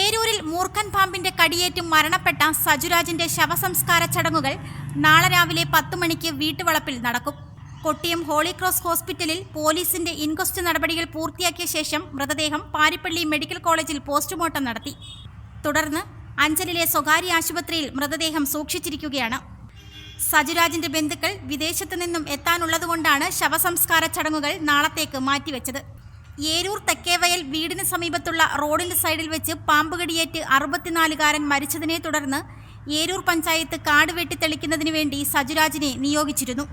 ഏരൂരിൽ മൂർഖൻ പാമ്പിന്റെ കടിയേറ്റ് മരണപ്പെട്ട സജുരാജിന്റെ ശവസംസ്കാര ചടങ്ങുകൾ നാളെ രാവിലെ പത്ത് മണിക്ക് വീട്ടുവളപ്പിൽ നടക്കും. കൊട്ടിയം ഹോളി ക്രോസ് ഹോസ്പിറ്റലിൽ പോലീസിന്റെ ഇൻക്വസ്റ്റ് നടപടികൾ പൂർത്തിയാക്കിയ ശേഷം മൃതദേഹം പാരിപ്പള്ളി മെഡിക്കൽ കോളേജിൽ പോസ്റ്റ്മോർട്ടം നടത്തി. തുടർന്ന് അഞ്ചലിലെ സ്വകാര്യ ആശുപത്രിയിൽ മൃതദേഹം സൂക്ഷിച്ചിരിക്കുകയാണ്. സജുരാജിന്റെ ബന്ധുക്കൾ വിദേശത്തു നിന്നും എത്താനുള്ളതുകൊണ്ടാണ് ശവസംസ്കാര ചടങ്ങുകൾ നാളത്തേക്ക് മാറ്റിവെച്ചത്. ഏരൂർ തെക്കേവയൽ വീടിന് സമീപത്തുള്ള റോഡിന്റെ സൈഡിൽ വെച്ച് പാമ്പുകടിയേറ്റ് അറുപത്തിനാലുകാരൻ മരിച്ചതിനെ തുടർന്ന് ഏരൂർ പഞ്ചായത്ത് കാട് വെട്ടിത്തെളിക്കുന്നതിന് വേണ്ടി സജുരാജിനെ നിയോഗിച്ചിരുന്നു.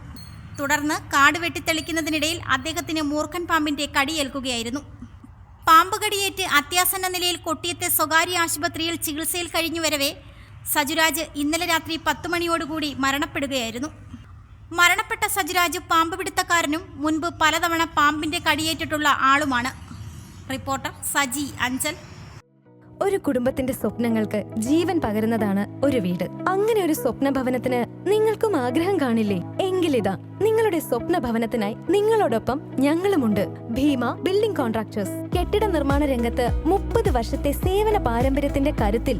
തുടർന്ന് കാട് വെട്ടിത്തെളിക്കുന്നതിനിടയിൽ അദ്ദേഹത്തിന് മൂർഖൻ പാമ്പിന്റെ കടിയേൽക്കുകയായിരുന്നു. പാമ്പ് കടിയേറ്റ് അത്യാസന്ന നിലയിൽ കൊട്ടിയത്തെ സ്വകാര്യ ആശുപത്രിയിൽ ചികിത്സയിൽ കഴിഞ്ഞുവരവേ സജുരാജ് ഇന്നലെ രാത്രി പത്തു മണിയോടുകൂടി മരണപ്പെടുകയായിരുന്നു. മരണപ്പെട്ട സജിരാജ് പാമ്പ് പിടുത്തക്കാരനും മുൻപ് പലതവണ പാമ്പിന്റെ കടിയേറ്റിട്ടുള്ള ആളുമാണ്. റിപ്പോർട്ടർ സജി അഞ്ചൽ. ഒരു കുടുംബത്തിന്റെ സ്വപ്നങ്ങൾക്ക് ജീവൻ പകരുന്നതാണ് ഒരു വീട്. അങ്ങനെ ഒരു സ്വപ്ന ഭവനത്തിന് നിങ്ങൾക്കും ആഗ്രഹം കാണില്ലേ? എങ്കിലിതാ നിങ്ങളുടെ സ്വപ്ന ഭവനത്തിനായി നിങ്ങളോടൊപ്പം ഞങ്ങളുമുണ്ട്. Bheema building contractors. കെട്ടിട നിർമ്മാണ രംഗത്ത് മുപ്പത് വർഷത്തെ സേവന പാരമ്പര്യത്തിന്റെ കരുത്തിൽ